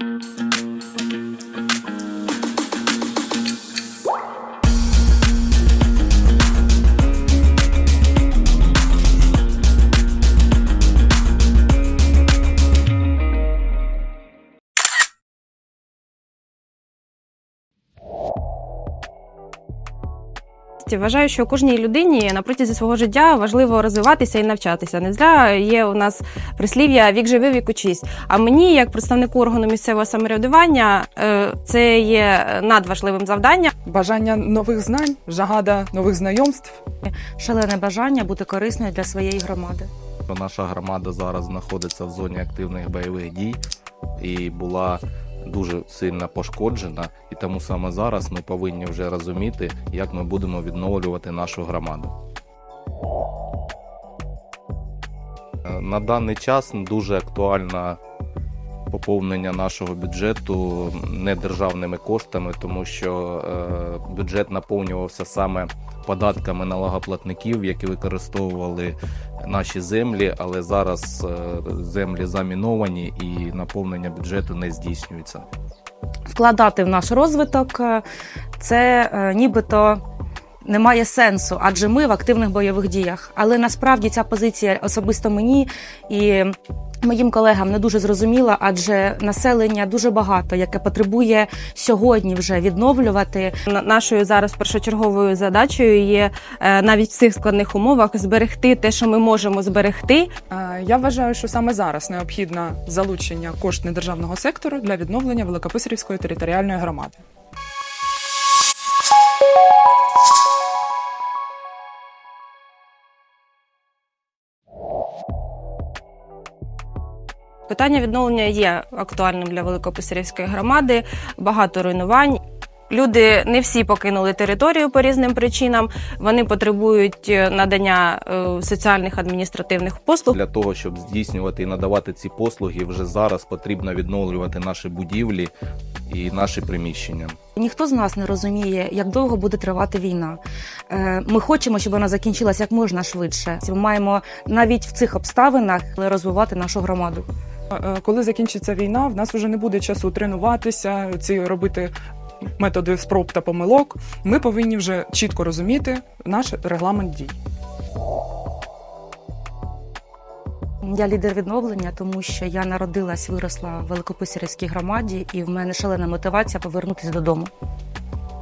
Mm-hmm. Вважаю, що кожній людині на протязі свого життя важливо розвиватися і навчатися. Не зря є у нас прислів'я вік живи, вік учись. А мені, як представнику органу місцевого самоврядування, е, це є надважливим завданням. Бажання нових знань, жагада нових знайомств. шалене бажання бути корисною для своєї громади. Наша громада зараз знаходиться в зоні активних бойових дій і була дуже сильно пошкоджена. І тому саме зараз ми повинні вже розуміти, як ми будемо відновлювати нашу громаду. Е, На даний час дуже актуально поповнення нашого бюджету недержавними коштами, тому що е, бюджет наповнювався саме податками налогоплатників, які використовували наші землі, але зараз е, землі заміновані і наповнення бюджету не здійснюється. Вкладати в наш розвиток е, це нібито не має сенсу, адже ми в активних бойових діях. Але насправді ця позиція особисто мені і моїм колегам не дуже зрозуміла, адже населення дуже багато, яке потребує сьогодні вже відновлювати На- Нашою зараз першочерговою задачею є е, навіть в цих складних умовах зберегти те, що ми можемо зберегти, Е, Я вважаю, що саме зараз необхідне залучення кошт недержавного сектору для відновлення Великописарівської територіальної громади. Питання відновлення є актуальним для Великописарівської громади. Багато руйнувань. Люди не всі покинули територію по різним причинам. Вони потребують е, надання е, соціальних адміністративних послуг. Для того, щоб здійснювати і надавати ці послуги, вже зараз потрібно відновлювати наші будівлі і наші приміщення. Ніхто з нас не розуміє, як довго буде тривати війна. Е, Ми хочемо, щоб вона закінчилася як можна швидше. Ми маємо навіть в цих обставинах розвивати нашу громаду. Е, Коли закінчиться війна, в нас вже не буде часу тренуватися, ці робити методи спроб та помилок. Ми повинні вже чітко розуміти наш регламент дій. Я лідер відновлення, тому що я народилась, виросла в Великописарівській громаді, і в мене шалена мотивація повернутися додому.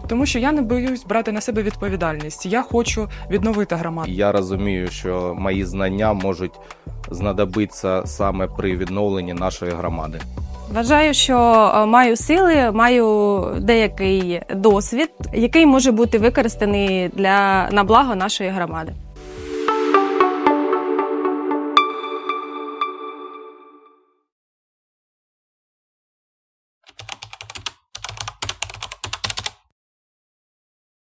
Тому що я не боюсь брати на себе відповідальність. Я хочу відновити громаду. Я розумію, що мої знання можуть знадобитися саме при відновленні нашої громади. Вважаю, що е, маю сили, маю деякий досвід, який може бути використаний для на благо нашої громади.